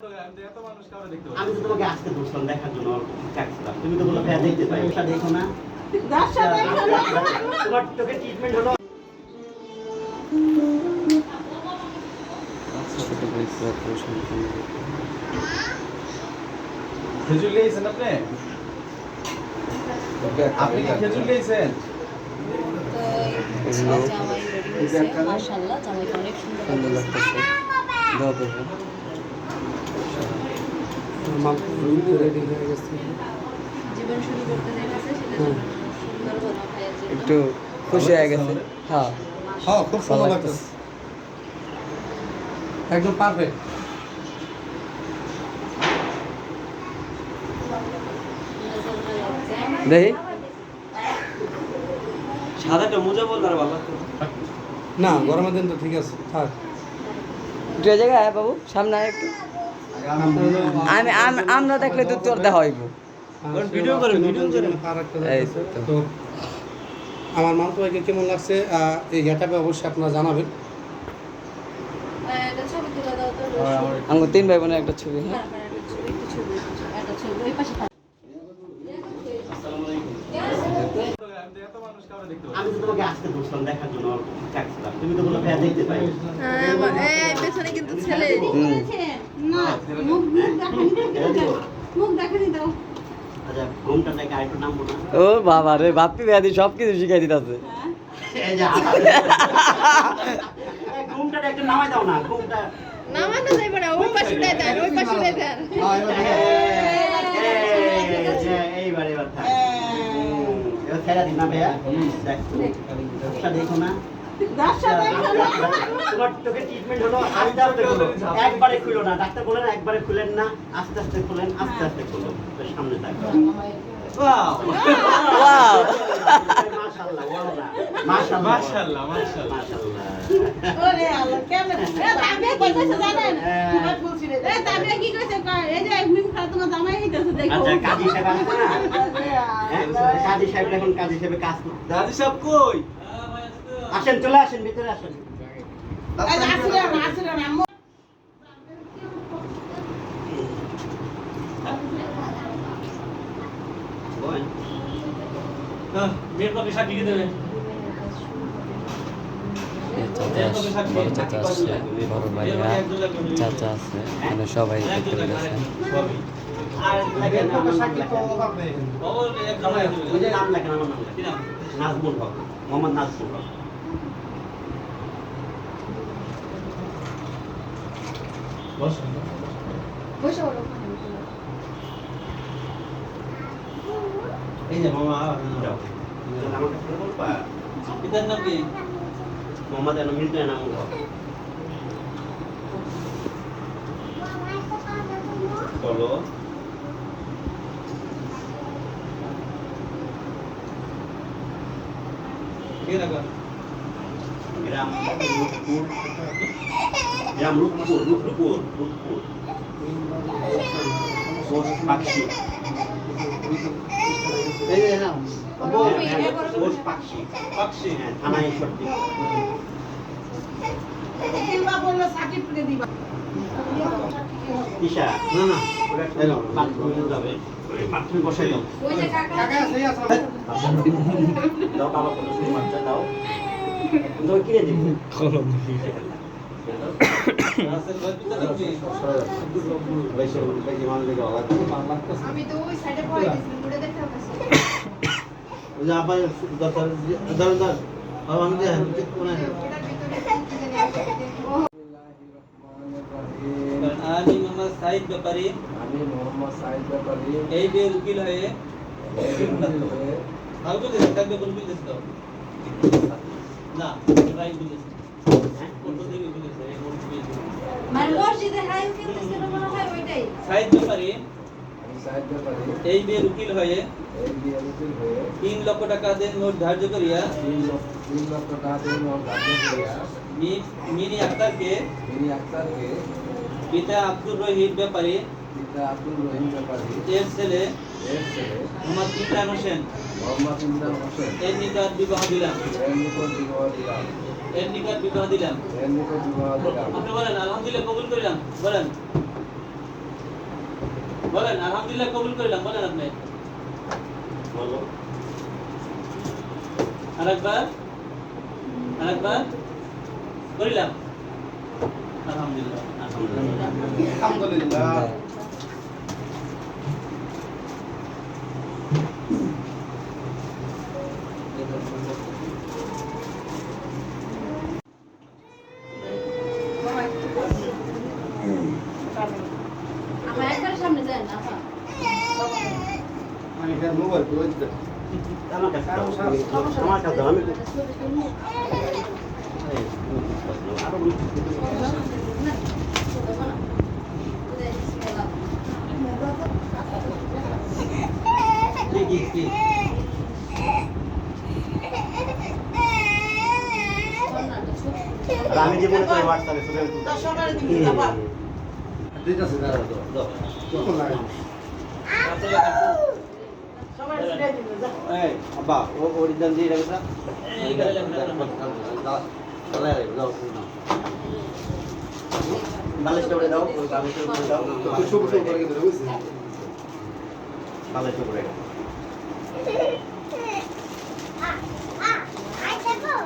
আমি তো তোমাকে আজকে ধরছিলাম দেখার জন্য অল্প তুমি তো বলল ভাইয়া দেখতে পাই। ওটা দেখো না। তোমার চোখে ট্রিটমেন্ট হলো। খেজুর লিয়েছেন আপনি? আপনি কি খেজুর লিয়েছেন জামাই রেডি হয়েছে মাশাআল্লাহ জামাইটা অনেক সুন্দর লাগতেছে। দোয়া করবেন রেডি হয়ে গেছে। জীবন শুরু করতে যাইতেছে সেটা হুম। সুন্দর বানা ভাইয়ের জন্য একটু খুশি হয়ে গেছে। হ্যাঁ। হ্যাঁ খুব সুন্দর লাগতেছে। একদম পারফেক্ট দেখি। সাদাটা মোজা বলতে আর ভালো না গরমের দিন তো ঠিক আছে থাক। একটু জায়গায় বাবু সামনে আয় একটু। আমি আমরা দেখলে তো তোর দেখা হইব। ভিডিও করে, ভিডিও তো। আমার মান কেমন লাগছে? এই গেটাপে অবশ্যই আপনারা জানাবেন। রসুন। আমার তিন ভাই বোনের একটা ছবি হ্যাঁ? হ্যাঁ, হ্যাঁ। আমি তো তোমাকে আজকে দেখার জন্য তুমি তো বলল দেখতে পাই। পেছনে কিন্তু ছেলে। না মুখ মুখ দেখানি মুখ দেখানি দাও। আচ্ছা ঘুমটা নাকি আরেকটু নামবো না? ও বাবা রে বাপ্পি ব্যাধি সব কিছু শিখাই দিতেছে। এই যে হাত- এই ঘুমটা একটু নামাই দাও না ঘুমটা। নামানো যাইবে না ওই পাশে দেন ওই পাশে দেন। এইবার থাক। হুম, দিন না ভাইয়া। দেখো না। তোমার চোখে ট্রিটমেন্ট হলো আস্তে আস্তে খুলো একবারে খুলো না। ডাক্তার বলেন একবারে খুলেন না আস্তে আস্তে খুলেন আস্তে আস্তে খুলো। সামনে থাকো। ওয়াও। Wow! মাশাআল্লাহ বলো না। মাশাআল্লাহ। মাশাআল্লাহ, মাশাআল্লাহ। মাশাআল্লাহ। ওরে আল্লাহ কেমন? এ তামিয়া কি কইছে জানেন? এ তামিয়া কি কইছে? কয় এই যে মিম খা তোমার জামাই হইতাছে দেখো। আচ্ছা কাজী সাহেব আসবে কাজী সাহেব এখন কাজী সাহেবে কাজ সাহেব কই? আসেন চলে আসেন ভিতরে আসেন। এই যে আসলে না আসলে না আম্মু। বলেন। মেয়ের কপি সাক্ষী দেবে চাচা আসছে, বড় ভাইয়া। চাচা আছে মানে সবাই দেখতে পেয়েছেন আর লেখেন আমার নাম লেখেন। ও এক জামাই দেবে ওই যে নাম লেখেন আমার নাম কি লেখেন নাম? নাজমুল হক। মোহাম্মদ নাজমুল হক বসে বলো ওখানে, বসে বলো। এই যে মামা যাও আমার কাছে বলবা পিতার নাম কি মোহাম্মদ এনো মিল্টন এনামুল হক বলো ঠিক আছে গ্রাম গ্রাম রূপপুর রূপপুর রূপপুর পোস্ট পাখি এই যে নাম পোস্ট পাখি হ্যাঁ থানা ঈশ্বরদী না না যাবে। বসাই দাও। ওই যে কাকা দাও বাবা কোনো শুধু দাও। কিনে দিবি রাসেল ভাই পিতার নাম কি আমি তো ওই সাইডে পড়ে গেছি ঘুরে দেখতে পাচ্ছি আমি মোহাম্মদ সাইদ ব্যাপারী আমি মোহাম্মদ সাইদ ব্যাপারী। এই বিয়ের উকিল হয়ে ভালো করে থাকবে বলে বুঝেছে তো? না রাইট কোটো থেকে বুঝেছে এই কোটো থেকে মানে মসজিদে হাই খেলতেছিল মনে হয় ওইটাই। সাইদ ব্যাপারী সাইদ ব্যাপারী এই বিয়ের উকিল হয়ে এই উকিল হয়ে লক্ষ টাকা দেন নোট ধার্য করিয়া তিন লক্ষ তিন লক্ষ টাকা দিয়ে আমার রাজ্য করিয়া মি- মিনি আক্তারকে পিতা আব্দুর রহিম ব্যাপারী পিতা আব্দুল রহিম ব্যাপারী এর ছেলে এর ছেলে মোহাম্মদ ইমরান হোসেন। মোহাম্মদ ইমরান হোসেন। এর নিকট বিবাহ দিলাম। এর নিকট বিবাহ দিলাম। এর নিকট বিবাহ দিলাম। এর নিকট বিবাহ দিলাম। আপনি বলেন আলহামদুলিল্লাহ কবুল করিলাম। বলেন। বলেন আলহামদুলিল্লাহ কবুল করিলাম। বলেন আপনি। বলো। আরেকবার। আরেকবার। করিলাম। আলহামদুলিল্লাহ। আলহামদুলিল্লাহ আলহামদুলিল্লাহ আমার একবার সামনে যায় না আপা। মানে এটা মোবাইল তো ওই তো। আমার কাছে দাও। আমার কাছে দাও, আমি আরও না, ছোট না। ওদের খেলা। কি কি কি কর্নারটা ছোট। আর আমি যে মনে করি হোয়াটসঅ্যাপে দশ সকালে দিবি যাবা দিতেছে দাঁড়া তো। দাও। তখন লাগে। সবাই ছিড়ে দিবি যা এই, আব্বা, ও- ওর দাম দিয়ে। দাও, দাও, দাও। বালিশটা উড়ে দাও, বালিশটা উড়ে দাও। শুভ শুভ করে উড়ে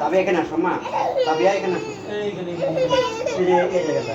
তবে এখানে আসো তবে এখানে এই জায়গাটা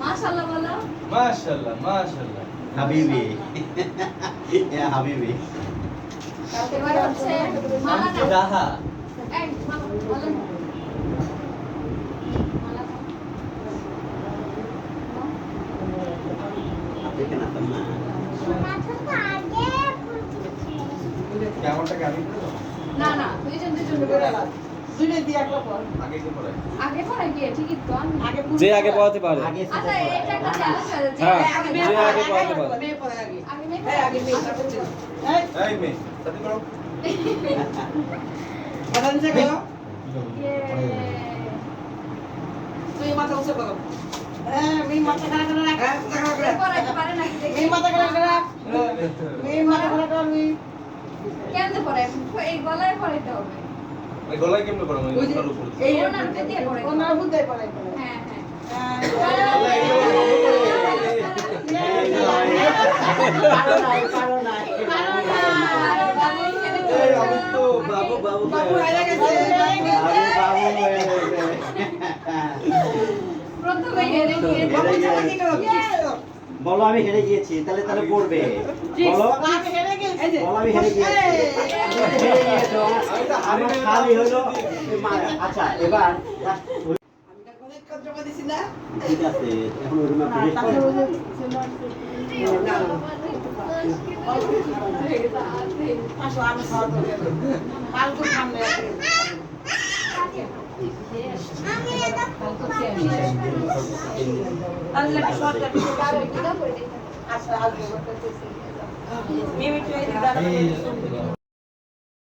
মাশাআল্লাহ বলো। মাশাআল্লাহ মাশাআল্লাহ হাবিবি। ইয়া হাবিবি হচ্ছে এই, কেমনটা আমি? না না দুইজন দুইজন করে করে দুইটা দিয়ে একটা পর আগে কি পড়ায়? আগে পরে গিয়ে ঠিকই তো আগে যে আগে পড়াতে পারে। আচ্ছা এটা একটা চ্যালেঞ্জ আছে হ্যাঁ। আগে যে আগে পড়াতে পারে। মেয়ে পরে আগে। আগে মেয়ে আগে মেয়ে তারপর এই। এই মেয়ে, সাথে করো। কথা নিচে করো। ইয়ে। তুই মাথা উঁচু করো। হ্যাঁ মেয়ে মাথা খাড়া করে রাখ। হ্যাঁ মাথা খাড়া করে রাখ পড়াইতে পারে নাকি দেখি। মেয়ে মাথা খাড়া করে রাখ। মেয়ে। মাথা খাড়া কর মেয়ে কেমনে এই গলায় পড়াইতে হবে। ওই গলায় কেমনে উপরে। এই ওনার উপর দিয়ে। ওনার হ্যাঁ হ্যাঁ। বলো। আমি হেরে গিয়েছি। তাহলে তাহলে পড়বে। বলো। আচ্ছা এবার ঠিক আছে এখন ওই আচ্ছা మేము ఇట్లా